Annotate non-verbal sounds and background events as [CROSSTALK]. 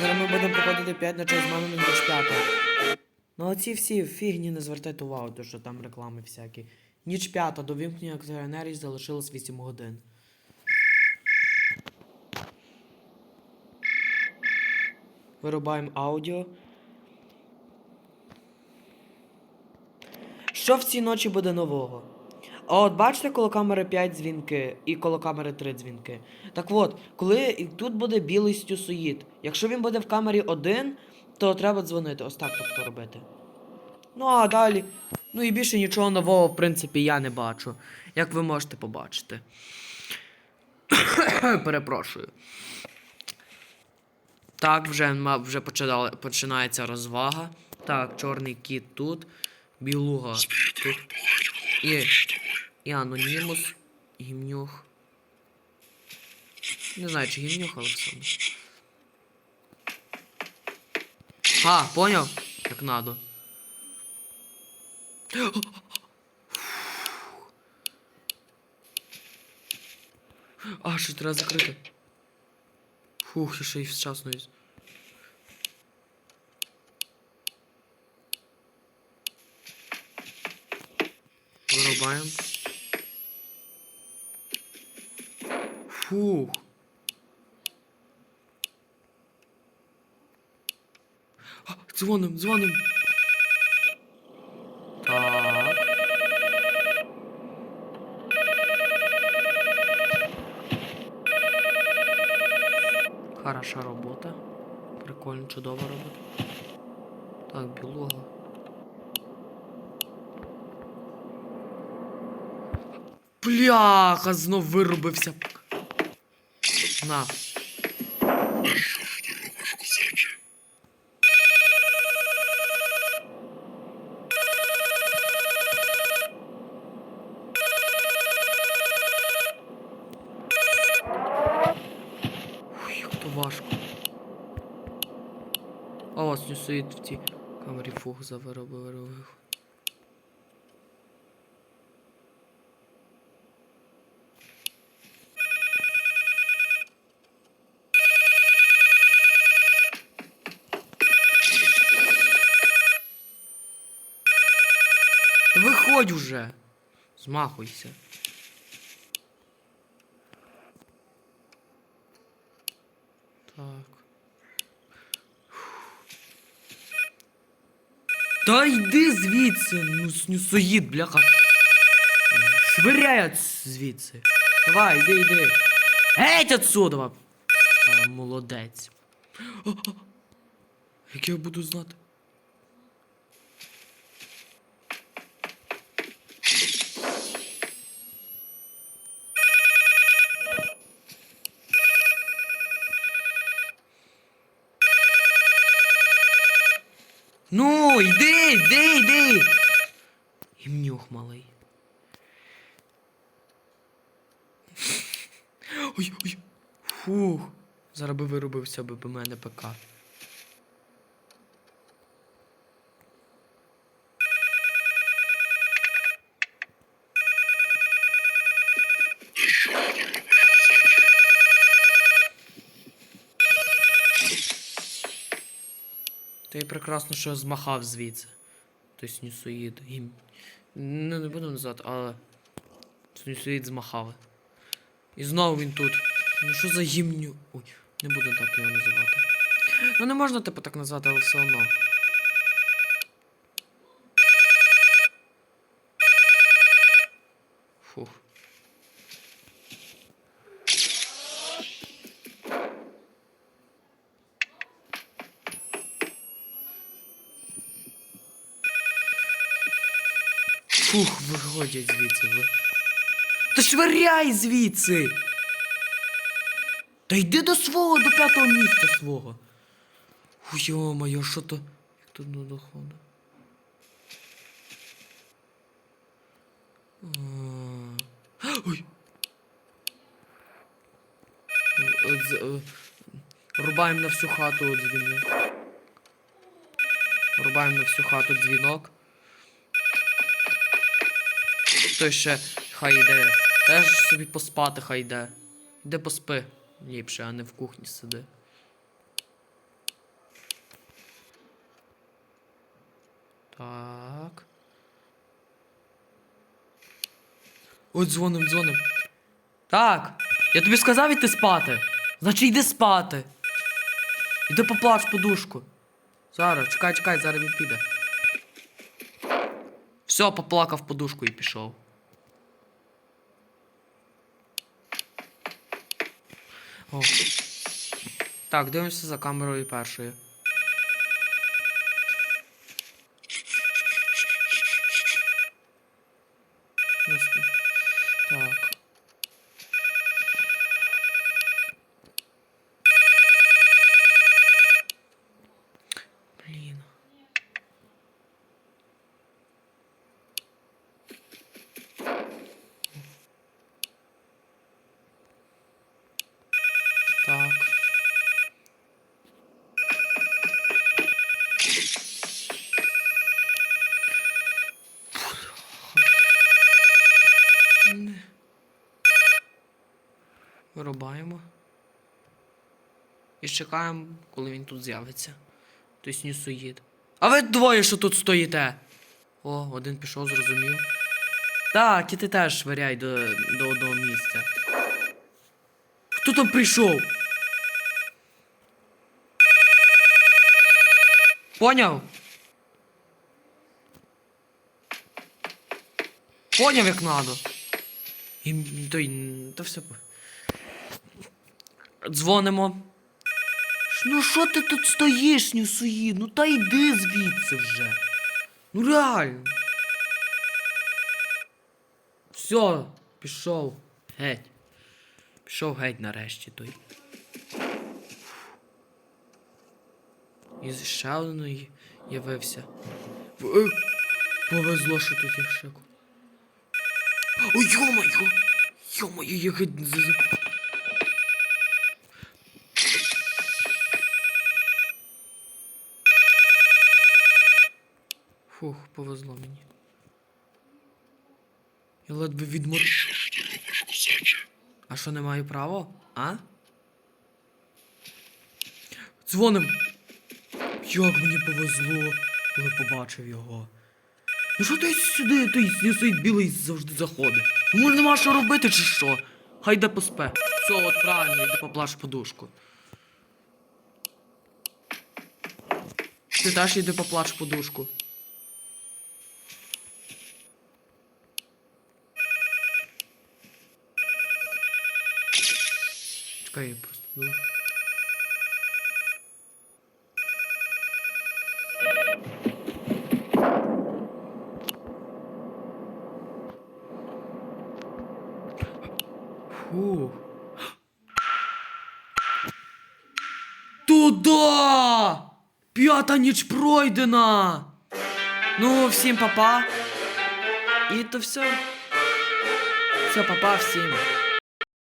Зараз ми будемо проходити 5 ночей з ніж 5. Ну оці всі фігні не звертайте увагу, то що там реклами всякі. Ніч п'ята, до вимкнення електроенергії залишилось 8 годин. Вирубаємо аудіо. Що в цій ночі буде нового? А от бачите, коло камери 5 дзвінки і коло камери 3 дзвінки. Так от, коли тут буде білий стюсоїд. Якщо він буде в камері 1, то треба дзвонити. Ось так тобто робити. Ну а далі. Ну і більше нічого нового, в принципі, я не бачу. Як ви можете побачити. [COUGHS] Перепрошую. Так, вже, вже починали, починається розвага. Так, чорний кіт тут. Білуга тут. І, і анонімус, гімнюх. Не знаю, чи гімнюх, але все. А, поняв? Як надо. А, що треба закрити. Фух, і ще й вчасно є. Вирубаємо. Фух. А, дзвоним, дзвоним. Так. Хороша робота. Прикольно, чудова робота. Так, білога. Бляха, знов вирубився. На. Важко. А ось не стоїть в цій камері фух завиробив. Уже! Змахуйся. Так. Та йди звідси, ну снюсоїд, бляха. Швиряй звідси. Давай, йди, йди. Геть отсюда. Молодець. Як я буду знати? Ну, йди, йди, йди. Гімнюх малий. Ой, ой. Фух. Зараз би виробився би мене ПК. Та й прекрасно, що я змахав звідси. Той снюсоїд. Гім... Ну, не буду назад, але. Снюсоїд змахав. І знову він тут. Ну що за гімню. Ой, не буду так його називати. Ну не можна типу так назвати, але все одно. Фух. Фух, виходять звідси. Ви... Та швиряй звідси! Та йди до свого, до п'ятого місця свого. Фу, Йо-моє, що то. Як тут не доходить? Ой. Е, Рубаємо на всю хату дзвінок. Рубаємо на всю хату дзвінок хто ще хай йде. Теж собі поспати хай йде. Йди поспи. Ліпше, а не в кухні сиди. Так. От дзвоним, дзвоним. Так. Я тобі сказав іти спати. Значить йди спати. Іди поплач подушку. Зараз, чекай, чекай, зараз він піде. Все, поплакав подушку і пішов. Так, дивимося за камерою першою. Просто. Так. Блін. Так. Не. Вирубаємо. І чекаємо, коли він тут з'явиться. Тобто снюсоїд. А ви двоє, що тут стоїте? О, один пішов, зрозумів. Так, і ти теж швиряй до, до одного місця. Хто там прийшов? Поняв? Поняв, як надо. І той, та все. Дзвонимо. Ну що ти тут стоїш, нюсуї? Ну та йди звідси вже. Ну реально. Все, пішов. Геть. Пішов геть нарешті той. І з- явився. Е, Повезло, що тут є ко- Ой, йо-моє! Йо-моє, я геть не зазу. Фух, повезло мені. Я ледве відмор... А що, не маю права? А? Дзвоним. Як мені повезло, коли побачив його. Ну що ти сюди, той снісить білий завжди заходить? Йому нема що робити чи що? Хай йде поспе. Все, от правильно, йди поплаш подушку. Ти теж йди поплач подушку. Чекай, я просто. Ну. Фу. Туда! П'ята ніч пройдена! Ну, всім папа. І то все. Все, папа всім.